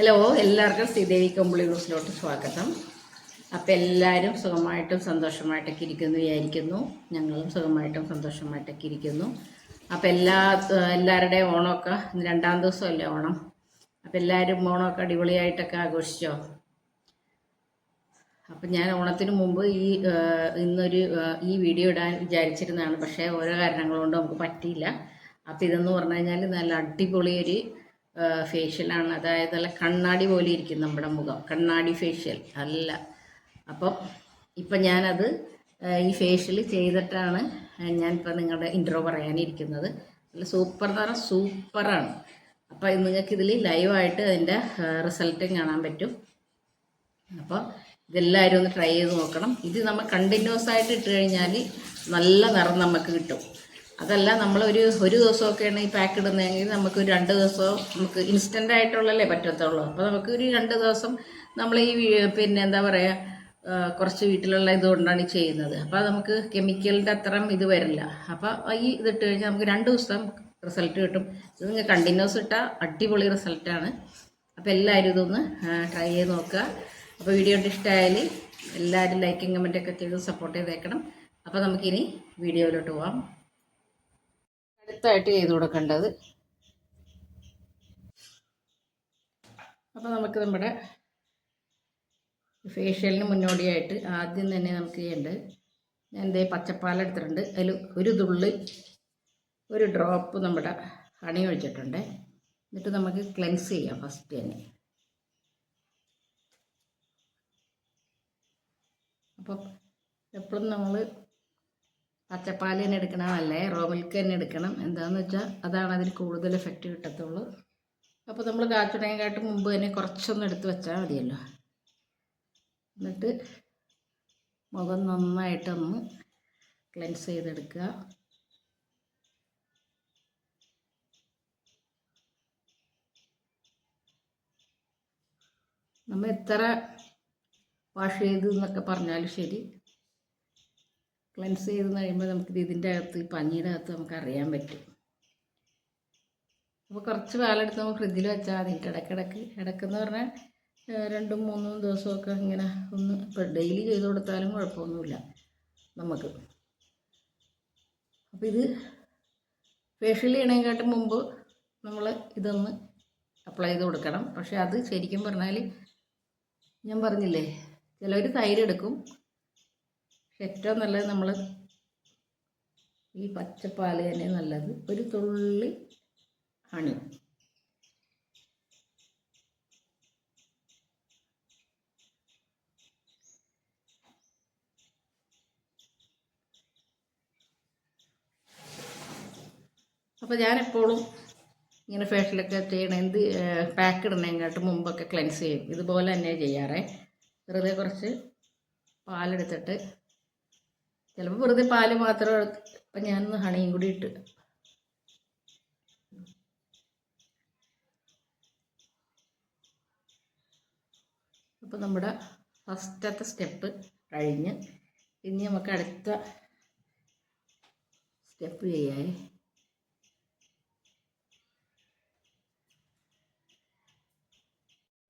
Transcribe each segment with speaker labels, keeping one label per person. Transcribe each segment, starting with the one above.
Speaker 1: Hello എല്ലാവർക്കും ശ്രീദേവി കമ്പിളി ന്യൂസിലോട്ട് സ്വാഗതം. അപ്പോൾ എല്ലാവരും സുഖമായിട്ടും സന്തോഷമായിട്ടൊക്കെ ഇരിക്കുന്നു വിചാരിക്കുന്നു. ഞങ്ങളും സുഖമായിട്ടും സന്തോഷമായിട്ടൊക്കെ ഇരിക്കുന്നു. അപ്പം എല്ലാ എല്ലാവരുടെയും ഓണമൊക്കെ രണ്ടാം ദിവസമല്ലേ ഓണം? അപ്പോൾ എല്ലാവരും ഓണമൊക്കെ അടിപൊളിയായിട്ടൊക്കെ ആഘോഷിച്ചോ? അപ്പം ഞാൻ ഓണത്തിന് മുമ്പ് ഈ ഇന്നൊരു ഈ വീഡിയോ ഇടാൻ വിചാരിച്ചിരുന്നതാണ്. പക്ഷേ ഓരോ കാരണങ്ങൾ കൊണ്ട് നമുക്ക് പറ്റിയില്ല. അപ്പം ഇതെന്ന് പറഞ്ഞു കഴിഞ്ഞാൽ നല്ല അടിപൊളി ഒരു ഫേഷ്യലാണ് അതായത് അല്ല കണ്ണാടി പോലെ ഇരിക്കും നമ്മുടെ മുഖം. കണ്ണാടി ഫേഷ്യൽ അല്ല. അപ്പം ഇപ്പം ഞാനത് ഈ ഫേഷ്യൽ ചെയ്തിട്ടാണ് ഞാനിപ്പോൾ നിങ്ങളുടെ ഇൻട്രോ പറയാനിരിക്കുന്നത്. നല്ല സൂപ്പർ എന്ന് പറഞ്ഞാൽ സൂപ്പറാണ് അപ്പോൾ നിങ്ങൾക്ക് ഇതിൽ ലൈവായിട്ട് അതിന്റെ റിസൾട്ടും കാണാൻ പറ്റും. അപ്പോൾ ഇതെല്ലാവരും ഒന്ന് ട്രൈ ചെയ്ത് നോക്കണം. ഇത് നമ്മൾ കണ്ടിന്യൂസ് ആയിട്ട് ഇട്ട് കഴിഞ്ഞാൽ നല്ല നിറം നമുക്ക് കിട്ടും. അതല്ല നമ്മൾ ഒരു ഒരു ദിവസമൊക്കെയാണ് ഈ പാക്ക് ഇടുന്നതെങ്കിൽ നമുക്ക് ഒരു രണ്ട് ദിവസം നമുക്ക് ഇൻസ്റ്റന്റ് ആയിട്ടുള്ളല്ലേ പറ്റത്തുള്ളൂ. അപ്പോൾ നമുക്ക് ഒരു രണ്ട് ദിവസം നമ്മൾ ഈ പിന്നെ എന്താ പറയുക കുറച്ച് വീട്ടിലുള്ള ഇതുകൊണ്ടാണ് കൊണ്ടാണ് ചെയ്യുന്നത്. അപ്പോൾ നമുക്ക് കെമിക്കലിന്റെ അത്രയും ഇത് വരില്ല. അപ്പോൾ ഈ ഇതിട്ട് കഴിഞ്ഞാൽ നമുക്ക് രണ്ട് ദിവസം റിസൾട്ട് കിട്ടും. ഇത് നിങ്ങൾ കണ്ടിന്യൂസ് ഇട്ടാൽ അടിപൊളി റിസൾട്ടാണ് അപ്പോൾ എല്ലാവരും ഇതൊന്ന് ട്രൈ ചെയ്ത് നോക്കുക. അപ്പോൾ വീഡിയോ ഇഷ്ടമായാൽ എല്ലാവരും ലൈക്കും കമന്റൊക്കെ ചെയ്ത് സപ്പോർട്ട് ചെയ്തേക്കണം. അപ്പോൾ നമുക്കിനി വീഡിയോയിലോട്ട് പോവാം. അടുത്തായിട്ട് ചെയ്ത് കൊടുക്കേണ്ടത്. അപ്പോൾ നമുക്ക് നമ്മുടെ ഫേഷ്യലിന് മുന്നോടിയായിട്ട് ആദ്യം തന്നെ നമുക്ക് ചെയ്യേണ്ടത് ഞാൻ എന്തേ പച്ചപ്പാൽ എടുത്തിട്ടുണ്ട്. അതിൽ ഒരു തുള്ളി ഒരു ഡ്രോപ്പ് നമ്മുടെ ഹണി ഒഴിച്ചിട്ടുണ്ട്. എന്നിട്ട് നമുക്ക് ക്ലെൻസ് ചെയ്യാം ഫസ്റ്റ് തന്നെ. അപ്പോൾ എപ്പോഴും നമ്മൾ പച്ചപ്പാൽ തന്നെ എടുക്കണം അല്ലേ? റോ മിൽക്ക് തന്നെ എടുക്കണം. എന്താണെന്ന് വെച്ചാൽ അതാണ് അതിന് കൂടുതൽ എഫക്റ്റ് കിട്ടത്തുള്ളൂ. അപ്പോൾ നമ്മൾ കാച്ചുടങ്ങിക്കാട്ട് മുമ്പ് തന്നെ കുറച്ചൊന്ന് എടുത്ത് വെച്ചാൽ മതിയല്ലോ. എന്നിട്ട് മുഖം നന്നായിട്ടൊന്ന് ക്ലെൻസ് ചെയ്തെടുക്കുക. നമ്മൾ എത്ര വാഷ് ചെയ്തു എന്നൊക്കെ പറഞ്ഞാലും ശരി. ക്ലെൻസ് ചെയ്ത് കഴിയുമ്പോൾ നമുക്കിത് ഇതിന്റെ അകത്ത് പഞ്ഞിയുടെ അകത്ത് നമുക്ക് അറിയാൻ പറ്റും. അപ്പോൾ കുറച്ച് പാലെടുത്ത് നമ്മൾ ഫ്രിഡ്ജിൽ വെച്ചാൽ മതി. ഇടയ്ക്കിടയ്ക്ക് ഇടയ്ക്കെന്ന് പറഞ്ഞാൽ രണ്ടും മൂന്നും ദിവസമൊക്കെ ഇങ്ങനെ ഒന്ന് ഇപ്പോൾ ഡെയിലി ചെയ്ത് കൊടുത്താലും കുഴപ്പമൊന്നുമില്ല നമുക്ക്. അപ്പോൾ ഇത് ഫേഷ്യൽ ചെയ്യണേക്കാട്ടും മുമ്പ് നമ്മൾ ഇതൊന്ന് അപ്ലൈ ചെയ്ത് കൊടുക്കണം. പക്ഷേ അത് ശരിക്കും പറഞ്ഞാൽ ഞാൻ പറഞ്ഞില്ലേ ചിലവർ തൈര് എടുക്കും പക്ഷെ ഏറ്റവും നല്ലത് നമ്മൾ ഈ പച്ചപ്പാൽ തന്നെ നല്ലത്. ഒരു തുള്ളി ഹണി അപ്പോൾ ഞാനെപ്പോഴും ഇങ്ങനെ ഫേഷ്യലൊക്കെ ചെയ്യണ എന്ത് പാക്ക് ഇടണേങ്കാട്ട് മുമ്പൊക്കെ ക്ലെൻസ് ചെയ്യും. ഇതുപോലെ തന്നെ ചെയ്യാറേ. വെറുതെ കുറച്ച് പാലെടുത്തിട്ട് ചിലപ്പോൾ വെറുതെ പാൽ മാത്രം അപ്പം ഞാനൊന്ന് ഹണിയും കൂടി ഇട്ട്. അപ്പോൾ നമ്മുടെ ഫസ്റ്റത്തെ സ്റ്റെപ്പ് കഴിഞ്ഞ് ഇനി നമുക്ക് അടുത്ത സ്റ്റെപ്പ് ചെയ്യാൻ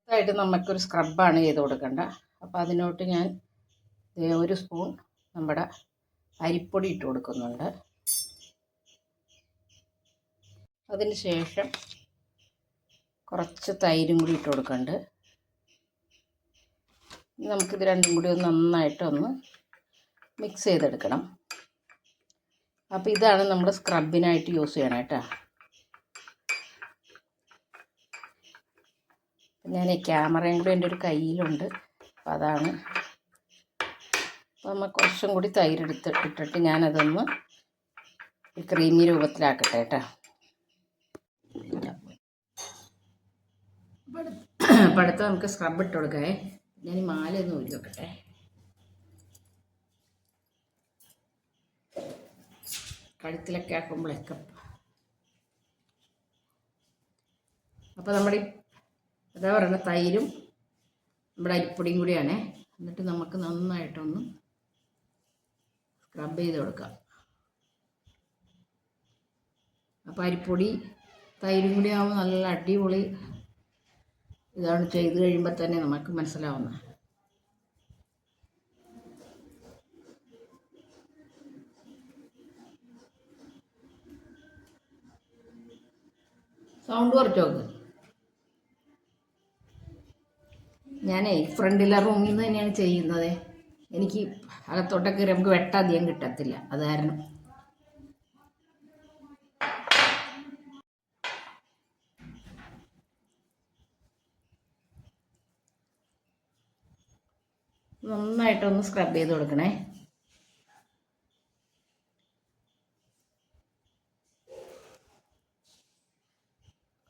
Speaker 1: ായിട്ട് നമുക്കൊരു സ്ക്രബാണ് ചെയ്ത് കൊടുക്കേണ്ട. അപ്പോൾ അതിനോട്ട് ഞാൻ ഒരു സ്പൂൺ നമ്മുടെ അരിപ്പൊടി ഇട്ട് കൊടുക്കുന്നുണ്ട്. അതിന് ശേഷം കുറച്ച് തൈരും കൂടി ഇട്ട് കൊടുക്കുന്നുണ്ട് നമുക്കിത് രണ്ടും കൂടി ഒന്ന് നന്നായിട്ടൊന്ന് മിക്സ് ചെയ്തെടുക്കണം. അപ്പോൾ ഇതാണ് നമ്മൾ സ്ക്രബിനായിട്ട് യൂസ് ചെയ്യണം കേട്ടോ ഞാൻ ക്യാമറയും കൂടി എന്റെ ഒരു കയ്യിലുണ്ട്. അപ്പോൾ അതാണ് അപ്പോൾ നമ്മൾ കുറച്ചും കൂടി തൈര് എടുത്ത് ഇട്ടിട്ട് ഞാനതൊന്ന് ഈ ക്രീമി രൂപത്തിലാക്കട്ടെ കേട്ടോ. അപ്പോൾ അടുത്ത് നമുക്ക് സ്ക്രബ് ഇട്ട് കൊടുക്കേ. ഞാൻ ഈ മാല ഒന്ന് ഊരി വെക്കട്ടെ. കഴുത്തിലൊക്കെ ആക്കുമ്പോഴൊക്കെ. അപ്പോൾ നമ്മുടെ ഈ അതാ പറയണ തൈരും നമ്മുടെ അരിപ്പൊടിയും കൂടിയാണേ. എന്നിട്ട് നമുക്ക് നന്നായിട്ടൊന്ന് സ്ക്രബ് ചെയ്ത് കൊടുക്കാം അപ്പോൾ അരിപ്പൊടി തൈരും കൂടി ആവും നല്ല അടിപൊളി ഇതാണ് ചെയ്ത് കഴിയുമ്പോൾ തന്നെ നമുക്ക് മനസ്സിലാവുന്നത്. സൗണ്ട് കുറച്ച് നോക്ക്. ഞാനേ ഫ്രണ്ടിലെ റൂമിൽ നിന്ന് തന്നെയാണ് ചെയ്യുന്നത്. എനിക്ക് അകത്തോട്ടൊക്കെ കയറി നമുക്ക് വെട്ടധികം കിട്ടത്തില്ല. അത് കാരണം. നന്നായിട്ടൊന്ന് സ്ക്രബ് ചെയ്ത് കൊടുക്കണേ.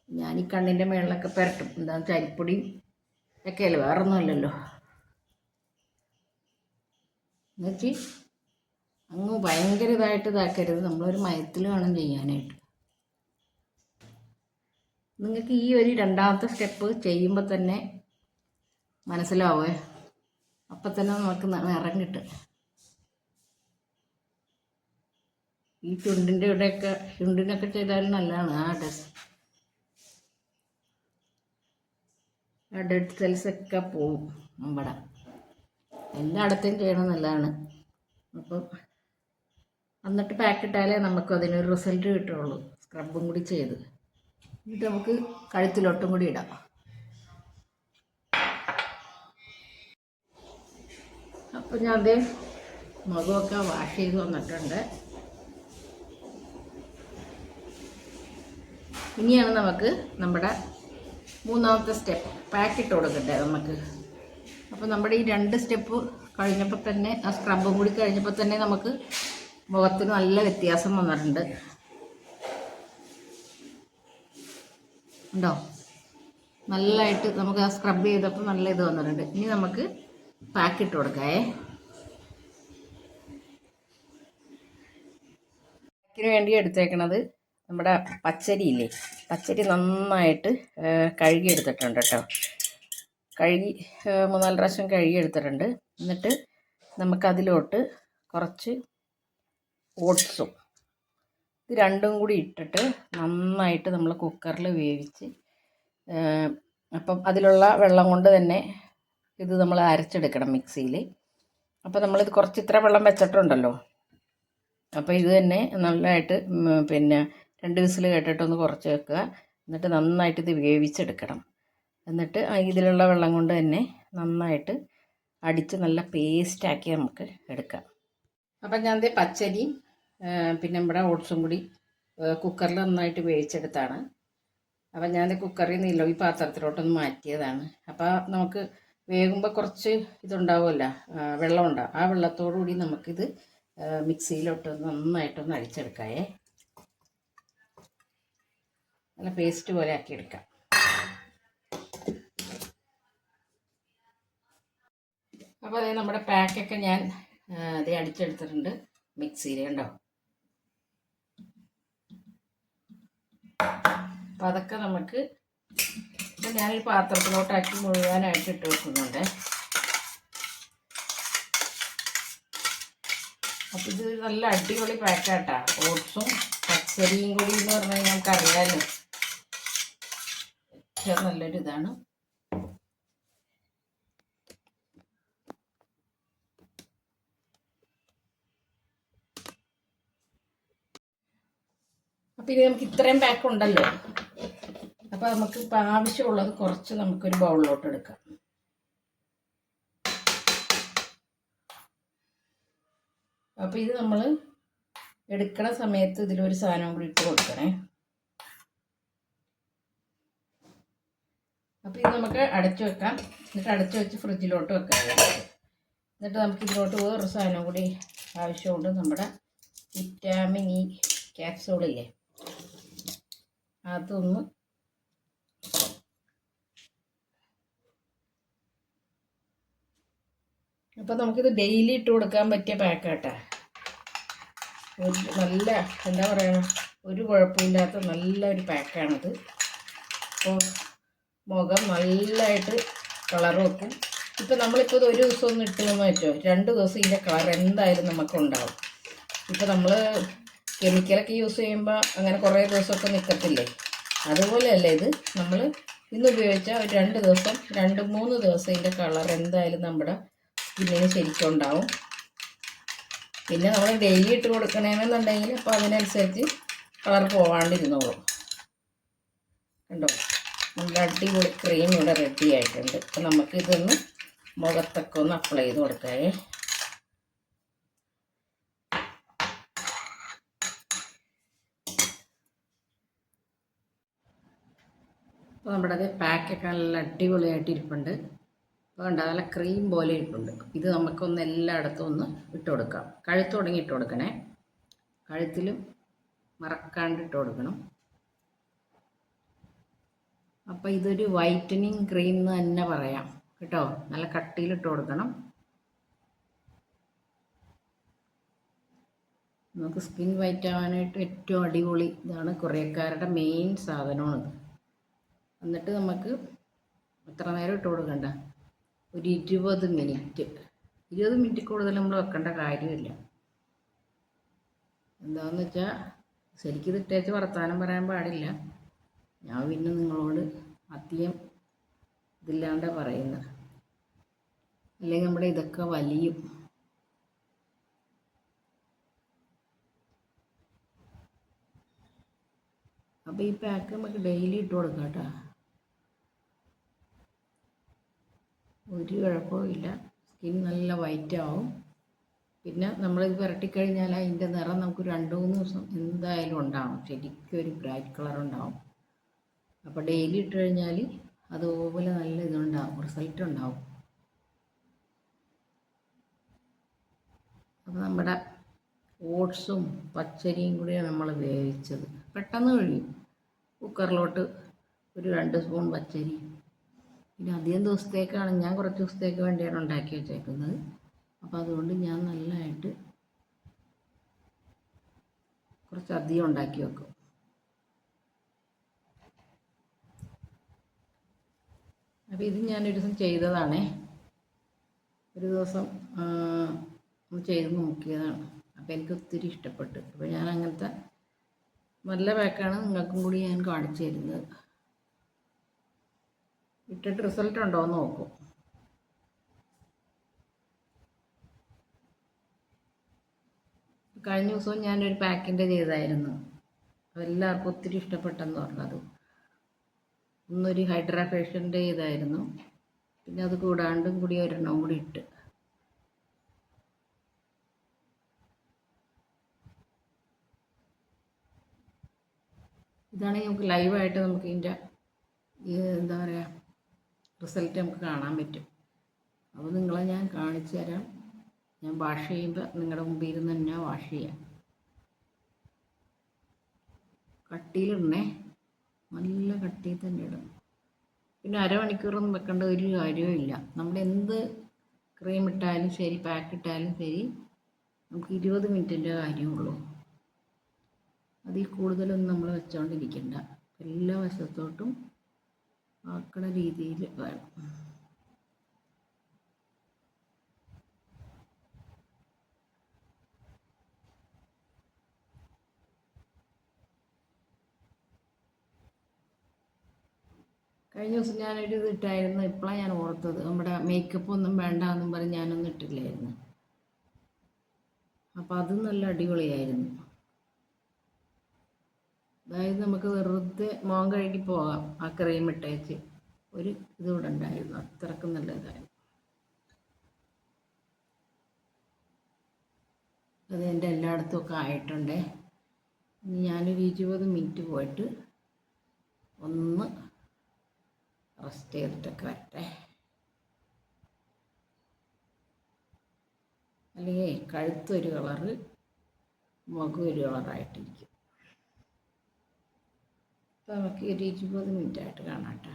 Speaker 1: ഞാൻ ഈ കണ്ണിന്റെ മേളിലൊക്കെ പുരട്ടും. വെച്ചാൽ അരിപ്പൊടിയും ഒക്കെ അല്ലേ? ഒന്നുമല്ലല്ലോ എന്നുവെച്ച് അങ്ങ് ഭയങ്കര ഇതായിട്ട് ഇതാക്കരുത്. നമ്മളൊരു മയത്തിൽ വേണം ചെയ്യാനായിട്ട്. നിങ്ങൾക്ക് ഈ ഒരു രണ്ടാമത്തെ സ്റ്റെപ്പ് ചെയ്യുമ്പോൾ തന്നെ മനസ്സിലാവേ? അപ്പം തന്നെ നമുക്ക് നിറം കിട്ടും. ഈ ചുണ്ടിന്റെ ഇവിടെയൊക്കെ ചുണ്ടിനൊക്കെ ചെയ്താലും നല്ലതാണ്. ആ ഡ്രസ് ആ ഡെഡ് സെൽസൊക്കെ പോവും. നമ്മുടെ എല്ലായിടത്തും ചെയ്യണം നല്ലതാണ്. അപ്പം എന്നിട്ട് പാക്ക് ഇട്ടാലേ നമുക്ക് അതിനൊരു റിസൾട്ട് കിട്ടുള്ളൂ. സ്ക്രബും കൂടി ചെയ്ത്. എന്നിട്ട് നമുക്ക് കഴുത്തിലോട്ടും കൂടി ഇടാം. അപ്പം ഞാൻ അതേ മുഖമൊക്കെ വാഷ് ചെയ്ത് വന്നിട്ടുണ്ട്. ഇനിയാണ് നമുക്ക് നമ്മുടെ മൂന്നാമത്തെ സ്റ്റെപ്പ് പാക്കിട്ട് കൊടുക്കട്ടെ നമുക്ക്? അപ്പോൾ നമ്മുടെ ഈ രണ്ട് സ്റ്റെപ്പ് കഴിഞ്ഞപ്പോൾ തന്നെ ആ സ്ക്രബും കൂടി കഴിഞ്ഞപ്പോൾ തന്നെ നമുക്ക് മുഖത്തിന് നല്ല വ്യത്യാസം വന്നിട്ടുണ്ട്. ഉണ്ടോ? നല്ലതായിട്ട് നമുക്ക് ആ സ്ക്രബ് ചെയ്തപ്പോൾ നല്ല ഇത് വന്നിട്ടുണ്ട്. ഇനി നമുക്ക് പാക്കിട്ട് കൊടുക്കാവേ. പാക്കിന് വേണ്ടി എടുത്തേക്കണത് നമ്മുടെ പച്ചരി ഇല്ലേ പച്ചരി നന്നായിട്ട് കഴുകിയെടുത്തിട്ടുണ്ട് കേട്ടോ. കഴുകി മൂന്നാൽ പ്രാവശ്യം കഴുകി എടുത്തിട്ടുണ്ട്. എന്നിട്ട് നമുക്കതിലോട്ട് കുറച്ച് ഓട്സും. ഇത് രണ്ടും കൂടി ഇട്ടിട്ട് നന്നായിട്ട് നമ്മൾ കുക്കറിൽ വേവിച്ച് അപ്പം അതിലുള്ള വെള്ളം കൊണ്ട് തന്നെ ഇത് നമ്മൾ അരച്ചെടുക്കണം മിക്സിയിൽ അപ്പോൾ നമ്മളിത് കുറച്ച് ഇത്ര വെള്ളം വെച്ചിട്ടുണ്ടല്ലോ. അപ്പോൾ ഇത് തന്നെ നല്ലതായിട്ട് പിന്നെ രണ്ട് വിസിൽ കേട്ടിട്ടൊന്ന് കുറച്ച് വെക്കുക. എന്നിട്ട് നന്നായിട്ട് ഇത് വേവിച്ചെടുക്കണം. എന്നിട്ട് ഇതിലുള്ള വെള്ളം കൊണ്ട് തന്നെ നന്നായിട്ട് അടിച്ച് നല്ല പേസ്റ്റാക്കി നമുക്ക് എടുക്കാം. അപ്പം ഞാൻ പച്ചരിയും പിന്നെ നമ്മുടെ ഓട്സും കൂടി കുക്കറിൽ നന്നായിട്ട് വേവിച്ചെടുത്താണ്. അപ്പം ഞാൻ കുക്കറിൽ നിന്നില്ല ഈ പാത്രത്തിലോട്ടൊന്ന് മാറ്റിയതാണ്. അപ്പോൾ നമുക്ക് വേകുമ്പോൾ കുറച്ച് ഇതുണ്ടാവുമല്ലോ വെള്ളം ഉണ്ടാവും. ആ വെള്ളത്തോടു കൂടി നമുക്കിത് മിക്സിയിലോട്ട് നന്നായിട്ടൊന്ന് അടിച്ചെടുക്കാവേ നല്ല പേസ്റ്റ് പോലെ ആക്കിയെടുക്കാം അപ്പോൾ അതേ നമ്മുടെ പാക്കൊക്കെ ഞാൻ അത് അടിച്ചെടുത്തിട്ടുണ്ട്. മിക്സിയിൽ കണ്ടോ? അപ്പം അതൊക്കെ നമുക്ക് ഇപ്പം ഞാനൊരു പാത്രത്തിലോട്ടാക്കി മുഴുവനായിട്ട് ഇട്ട് വെക്കുന്നുണ്ട്. അപ്പം ഇത് നല്ല അടിപൊളി പാക്കാട്ടാ. ഓട്സും പച്ചരിയും കൂടി എന്ന് പറഞ്ഞാൽ നമുക്കറിയാമല്ലോ ഏറ്റവും നല്ലൊരു ഇതാണ് ഇനി നമുക്ക് ഇത്രയും പാക്ക് ഉണ്ടല്ലോ. അപ്പോൾ നമുക്ക് ആവശ്യമുള്ളത് കുറച്ച് നമുക്കൊരു ബൗളിലോട്ട് എടുക്കാം. അപ്പോൾ ഇത് നമ്മൾ എടുക്കണ സമയത്ത് ഇതിലൊരു സാധനം കൂടി ഇട്ട് കൊടുക്കണേ. അപ്പോൾ ഇത് നമുക്ക് അടച്ചു വെക്കാം. എന്നിട്ട് അടച്ചു വെച്ച് ഫ്രിഡ്ജിലോട്ട് വെക്കാം. എന്നിട്ട് നമുക്ക് ഇതിലോട്ട് വേറൊരു സാധനം കൂടി ആവശ്യമുണ്ട്. നമ്മുടെ വിറ്റാമിൻ ഇ ക്യാപ്സൂളില്ലേ അതൊന്ന് അപ്പോൾ നമുക്കിത് ഡെയിലി ഇട്ട് കൊടുക്കാൻ പറ്റിയ പാക്കാട്ടാ നല്ല എന്താ പറയുക ഒരു കുഴപ്പമില്ലാത്ത നല്ലൊരു പാക്കാണിത് അപ്പോൾ മുഖം നല്ലതായിട്ട് കളർ വെക്കും. ഇപ്പം നമ്മളിപ്പോൾ ഇത് ഒരു ദിവസം ഒന്ന് ഇട്ടെന്ന് വെച്ചോ? രണ്ട് ദിവസം ഇതിന്റെ കളർ എന്തായാലും നമുക്കുണ്ടാവും. ഇപ്പം നമ്മൾ കെമിക്കലൊക്കെ യൂസ് ചെയ്യുമ്പോൾ അങ്ങനെ കുറേ ദിവസമൊക്കെ നിൽക്കത്തില്ലേ അതുപോലെയല്ല ഇത്? നമ്മൾ ഇന്ന് ഉപയോഗിച്ചാൽ ഒരു രണ്ട് ദിവസം രണ്ട് മൂന്ന് ദിവസം ഇതിന്റെ കളർ എന്തായാലും നമ്മുടെ സ്കിന്നിന് ശരിക്കും ഉണ്ടാവും. പിന്നെ നമ്മൾ ഡെയിലി ഇട്ട് കൊടുക്കണമെന്നുണ്ടെങ്കിൽ അപ്പോൾ അതിനനുസരിച്ച് കളർ പോവാണ്ടിരുന്നോളും. കണ്ടോ? നമ്മുടെ അടിപൊളി ക്രീം ഇവിടെ റെഡി ആയിട്ടുണ്ട്. അപ്പം നമുക്കിതൊന്ന് മുഖത്തൊക്കെ ഒന്ന് അപ്ലൈ ചെയ്ത് കൊടുക്കാവേ. അപ്പോൾ നമ്മുടെ അത് പാക്കൊക്കെ നല്ല അടിപൊളിയായിട്ട് ഇരിപ്പുണ്ട്. അപ്പോൾ കണ്ടോ നല്ല ക്രീം പോലെ ഇരിപ്പുണ്ട്. ഇത് നമുക്കൊന്ന് എല്ലായിടത്തും ഒന്ന് ഇട്ട് കൊടുക്കാം. കഴുത്ത് തുടങ്ങി ഇട്ട് കൊടുക്കണേ. കഴുത്തിലും മറക്കാണ്ട് ഇട്ട് കൊടുക്കണം. അപ്പോൾ ഇതൊരു വൈറ്റനിങ് ക്രീം എന്ന് തന്നെ പറയാം. കേട്ടോ നല്ല കട്ടിയിലിട്ട് കൊടുക്കണം. നമുക്ക് സ്കിൻ വൈറ്റ് ആവാനായിട്ട് ഏറ്റവും അടിപൊളി ഇതാണ് കുറേക്കാരുടെ മെയിൻ സാധനമാണിത്. എന്നിട്ട് നമുക്ക് എത്ര നേരം ഇട്ട് കൊടുക്കണ്ട? ഒരു ഇരുപത് മിനിറ്റ്. ഇരുപത് മിനിറ്റ് കൂടുതൽ നമ്മൾ വെക്കേണ്ട കാര്യമില്ല. എന്താന്ന് വെച്ചാൽ ശരിക്കും ഇട്ടേച്ച് വർത്താനം പറയാൻ പാടില്ല. ഞാൻ പിന്നെ നിങ്ങളോട് അധികം ഇതില്ലാണ്ട് പറയുന്നത് അല്ലെങ്കിൽ നമ്മുടെ ഇതൊക്കെ വലിയും. അപ്പോൾ ഈ പാക്ക് നമുക്ക് ഡെയിലി ഇട്ട് കൊടുക്കാം കേട്ടോ ഒരു കുഴപ്പമില്ല സ്കിൻ നല്ല വൈറ്റ് ആവും. പിന്നെ നമ്മളിത് പുരട്ടിക്കഴിഞ്ഞാൽ അതിന്റെ നിറം നമുക്ക് രണ്ട് മൂന്ന് ദിവസം എന്തായാലും ഉണ്ടാവും. ശരിക്കും ഒരു ബ്രൈറ്റ് കളർ ഉണ്ടാവും. അപ്പോൾ ഡെയിലി ഇട്ട് കഴിഞ്ഞാൽ അതുപോലെ നല്ല ഇതുണ്ടാവും. റിസൾട്ട് ഉണ്ടാവും. അപ്പോൾ നമ്മുടെ ഓട്സും പച്ചരിയും കൂടിയാണ് നമ്മൾ വേവിച്ചത്. പെട്ടെന്ന് കഴിയും കുക്കറിലോട്ട് ഒരു രണ്ട് സ്പൂൺ പച്ചരി. പിന്നെ അധികം ദിവസത്തേക്കാണ് ഞാൻ കുറച്ച് ദിവസത്തേക്ക് വേണ്ടിയാണ് ഉണ്ടാക്കി വെച്ചേക്കുന്നത്. അപ്പോൾ അതുകൊണ്ട് ഞാൻ നല്ലതായിട്ട് കുറച്ച് അധികം ഉണ്ടാക്കി വെക്കും. അപ്പോൾ ഇത് ഞാനൊരു ദിവസം ചെയ്തതാണേ. ഒരു ദിവസം ചെയ്ത് നോക്കിയതാണ്. അപ്പോൾ എനിക്ക് ഒത്തിരി ഇഷ്ടപ്പെട്ടു. അപ്പോൾ ഞാൻ അങ്ങനത്തെ നല്ല പാക്കാണ് നിങ്ങൾക്കും കൂടി ഞാൻ കാണിച്ചു തരുന്നത്. ഇട്ടിട്ട് റിസൾട്ട് ഉണ്ടോ എന്ന് നോക്കും. കഴിഞ്ഞ ദിവസവും ഞാനൊരു പാക്കിന്റെ ചെയ്തായിരുന്നു. എല്ലാവർക്കും ഒത്തിരി ഇഷ്ടപ്പെട്ടെന്ന് പറഞ്ഞത്. ഒന്നൊരു ഹൈഡ്രാ ഫേഷ്യന്റെ ചെയ്തായിരുന്നു പിന്നെ അത് കൂടാണ്ടും കൂടി ഒരെണ്ണം കൂടി ഇട്ട്. ഇതാണെങ്കിൽ നമുക്ക് ലൈവായിട്ട് നമുക്ക് ഇതിന്റെ എന്താ പറയുക റിസൾട്ട് നമുക്ക് കാണാൻ പറ്റും. അപ്പോൾ നിങ്ങളെ ഞാൻ കാണിച്ചു തരാം. ഞാൻ വാഷ് ചെയ്യുമ്പോൾ നിങ്ങളുടെ മുമ്പിൽ ഇരുന്ന് തന്നെ വാഷ് ചെയ്യാം. കട്ടിയിലിടണേ. നല്ല കട്ടിയിൽ തന്നെ ഇടണം. പിന്നെ അരമണിക്കൂറൊന്നും വെക്കേണ്ട ഒരു കാര്യവും ഇല്ല നമ്മൾ എന്ത് ക്രീം ഇട്ടാലും ശരി പാക്ക് ഇട്ടാലും ശരി നമുക്ക് ഇരുപത് മിനിറ്റിന്റെ കാര്യമുള്ളൂ അതിൽ കൂടുതലൊന്നും നമ്മൾ വെച്ചുകൊണ്ടിരിക്കണ്ട എല്ലാ വശത്തോട്ടും ആക്കണ രീതിയിൽ വേണം. കഴിഞ്ഞ ദിവസം ഞാനൊരു ഇതിട്ടായിരുന്നു ഇപ്പോഴാണ് ഞാൻ ഓർത്തത്. നമ്മുടെ മേക്കപ്പ് ഒന്നും വേണ്ട എന്നും പറഞ്ഞ് ഞാനൊന്നും ഇട്ടില്ലായിരുന്നു. അപ്പോൾ അതും നല്ല അടിപൊളിയായിരുന്നു. അതായത് നമുക്ക് വെറുതെ മോൻ കഴുകി പോകാം ആ ക്രീം ഇട്ടേച്ച്. ഒരു ഇതുകൂടെ ഉണ്ടായിരുന്നു അത്രക്കും നല്ല ഇതായിരുന്നു അത് എന്റെ എല്ലായിടത്തും ഒക്കെ ആയിട്ടുണ്ടേ. ഇനി ഞാനൊരു ഇരുപത് മിനിറ്റ് പോയിട്ട് ഒന്ന് റെസ്റ്റ് ചെയ്തിട്ടൊക്കെ വരട്ടെ. അല്ലെങ്കിൽ കഴുത്തൊരു കളറ് മുഖം ഒരു കളറായിട്ടിരിക്കും അപ്പോൾ നമുക്ക് ഒരു ഇരുപത് മിനിറ്റ് ആയിട്ട് കേട്ടോ.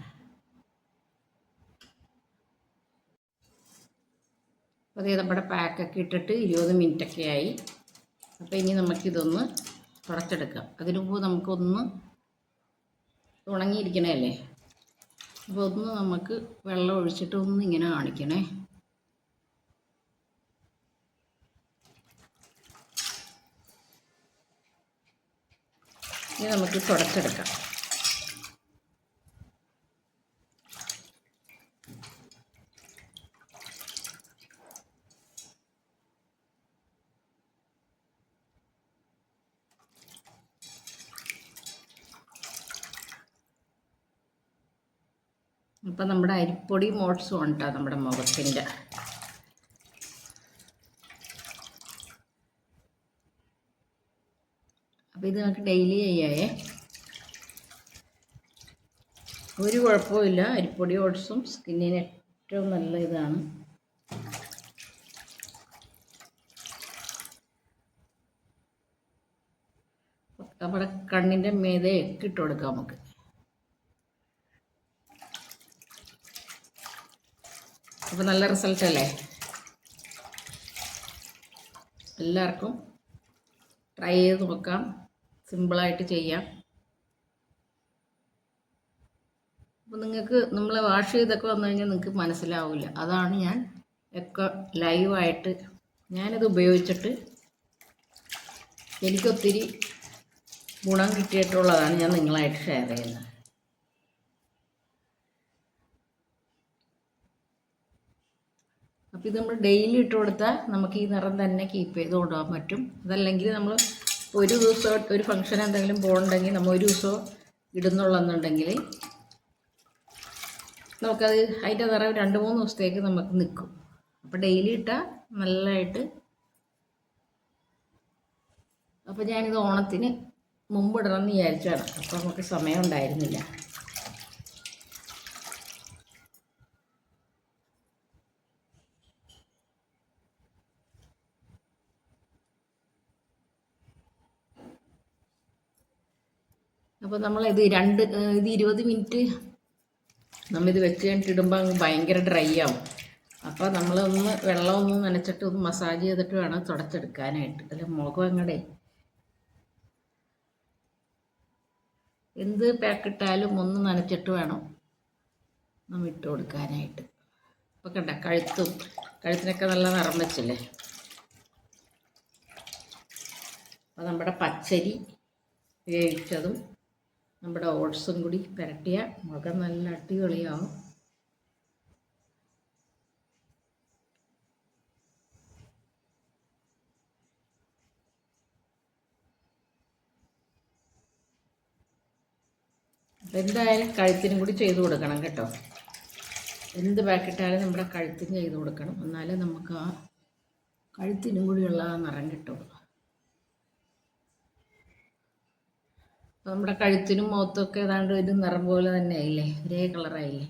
Speaker 1: അപ്പോൾ അതേ നമ്മുടെ പാക്കൊക്കെ ഇട്ടിട്ട് ഇരുപത് മിനിറ്റൊക്കെ ആയി. അപ്പോൾ ഇനി നമുക്കിതൊന്ന് തുടച്ചെടുക്കാം. അതിനു മുമ്പ് നമുക്കൊന്ന് ഉണങ്ങിയിരിക്കണല്ലേ അപ്പോൾ ഒന്ന് നമുക്ക് വെള്ളം ഒഴിച്ചിട്ട് ഒന്ന് ഇങ്ങനെ കാണിക്കണേ. ഇനി നമുക്ക് തുടച്ചെടുക്കാം. ഇപ്പം നമ്മുടെ അരിപ്പൊടി മോട്ട്സും ഉണ്ട് നമ്മുടെ മുഖത്തിന്റെ? അപ്പോൾ ഇത് നമുക്ക് ഡെയിലി ചെയ്യായേ ഒരു കുഴപ്പമില്ല അരിപ്പൊടി ഓട്സും സ്കിന്നിന് ഏറ്റവും നല്ല ഇതാണ്. നമ്മുടെ കണ്ണിന്റെ മേതയൊക്കെ ഇട്ട് കൊടുക്കാം നമുക്ക്. അപ്പോൾ നല്ല റിസൾട്ട് അല്ലേ? എല്ലാവർക്കും ട്രൈ ചെയ്ത് നോക്കാം. സിമ്പിളായിട്ട് ചെയ്യാം. അപ്പോൾ നിങ്ങൾക്ക് നമ്മൾ വാഷ് ചെയ്തൊക്കെ വന്നു കഴിഞ്ഞാൽ നിങ്ങൾക്ക് മനസ്സിലാവില്ല അതാണ് ഞാൻ ഒക്കെ ലൈവായിട്ട് ഞാനിത് ഉപയോഗിച്ചിട്ട് എനിക്കൊത്തിരി ഗുണം കിട്ടിയിട്ടുള്ളതാണ് ഞാൻ നിങ്ങളായിട്ട് ഷെയർ ചെയ്യുന്നത്. ഇത് നമ്മൾ ഡെയിലി ഇട്ട് കൊടുത്താൽ നമുക്ക് ഈ നിറം തന്നെ കീപ്പ് ചെയ്ത് കൊണ്ടുപോകാൻ പറ്റും. അതല്ലെങ്കിൽ നമ്മൾ ഒരു ദിവസം ഒരു ഫംഗ്ഷൻ എന്തെങ്കിലും പോകണമെങ്കിൽ നമ്മൾ ഒരു ദിവസം ഇടുന്നുള്ളെന്നുണ്ടെങ്കിൽ നമുക്കത് അതിന്റെ നിറം രണ്ട് മൂന്ന് ദിവസത്തേക്ക് നമുക്ക് നിൽക്കും. അപ്പോൾ ഡെയിലി ഇട്ടാൽ നല്ലതായിട്ട് അപ്പോൾ ഞാനിത് ഓണത്തിന് മുമ്പ് ഇടണം എന്ന് വിചാരിച്ചാണ് അപ്പോൾ നമുക്ക് സമയം ഉണ്ടായിരുന്നില്ല. അപ്പോൾ ഇത് രണ്ട് ഇത് ഇരുപത് മിനിറ്റ് നമ്മളിത് വെച്ച് കഴിഞ്ഞിട്ട് ഇടുമ്പോൾ അങ്ങ് ഭയങ്കര ഡ്രൈ ആവും. അപ്പോൾ നമ്മളൊന്ന് വെള്ളമൊന്ന് നനച്ചിട്ട് ഒന്ന് മസാജ് ചെയ്തിട്ട് വേണം തുടച്ചെടുക്കാനായിട്ട്. അല്ല മുഖം അങ്ങടെ എന്ത് പാക്കിട്ടാലും ഒന്ന് നനച്ചിട്ട് വേണം നമ്മൾ ഇട്ട് കൊടുക്കാനായിട്ട്. അപ്പോൾ കണ്ട കഴുത്തും കഴുത്തിനൊക്കെ നല്ല നിറം വെച്ചില്ലേ? അപ്പോൾ നമ്മുടെ പച്ചരി വേവിച്ചതും നമ്മുടെ ഓട്സും കൂടി പുരട്ടിയ മുഖം നല്ല അടിപൊളിയാവും. എന്തായാലും കഴുത്തിനും കൂടി ചെയ്ത് കൊടുക്കണം കേട്ടോ. എന്ത് പാക്കറ്റായാലും നമ്മുടെ കഴുത്തിന് ചെയ്ത് കൊടുക്കണം. എന്നാലേ നമുക്ക് ആ കഴുത്തിനും കൂടിയുള്ള നിറം കിട്ടുള്ളൂ. നമ്മുടെ കഴുത്തിനും മുഖത്തൊക്കെ ഏതാണ്ട് ഒരു നിറം പോലെ തന്നെ ആയില്ലേ? ഒരേ കളറായില്ലേ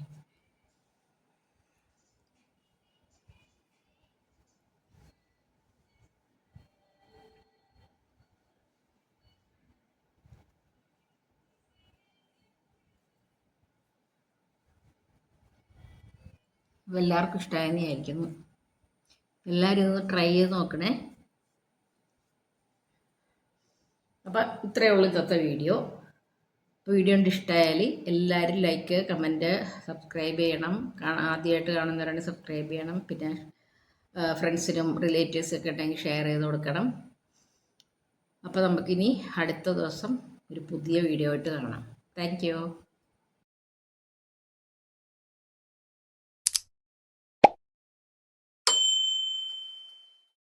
Speaker 1: എല്ലാവർക്കും ഇഷ്ടമായെന്ന് വിചാരിക്കുന്നു. എല്ലാവരും ഇതൊന്ന് ട്രൈ ചെയ്ത് നോക്കണേ. അപ്പം ഇത്രയേ ഉള്ളൂ ഇന്നത്തെ വീഡിയോ. വീഡിയോ ഉണ്ട് ഇഷ്ടമായാൽ എല്ലാവരും ലൈക്ക് കമന്റ് സബ്സ്ക്രൈബ് ചെയ്യണം. ആദ്യമായിട്ട് കാണുന്നവരാണെങ്കിൽ സബ്സ്ക്രൈബ് ചെയ്യണം. പിന്നെ ഫ്രണ്ട്സിനും റിലേറ്റീവ്സൊക്കെ ഉണ്ടെങ്കിൽ ഷെയർ ചെയ്ത് കൊടുക്കണം. അപ്പോൾ നമുക്കിനി അടുത്ത ദിവസം ഒരു പുതിയ വീഡിയോ ആയിട്ട് കാണാം. താങ്ക്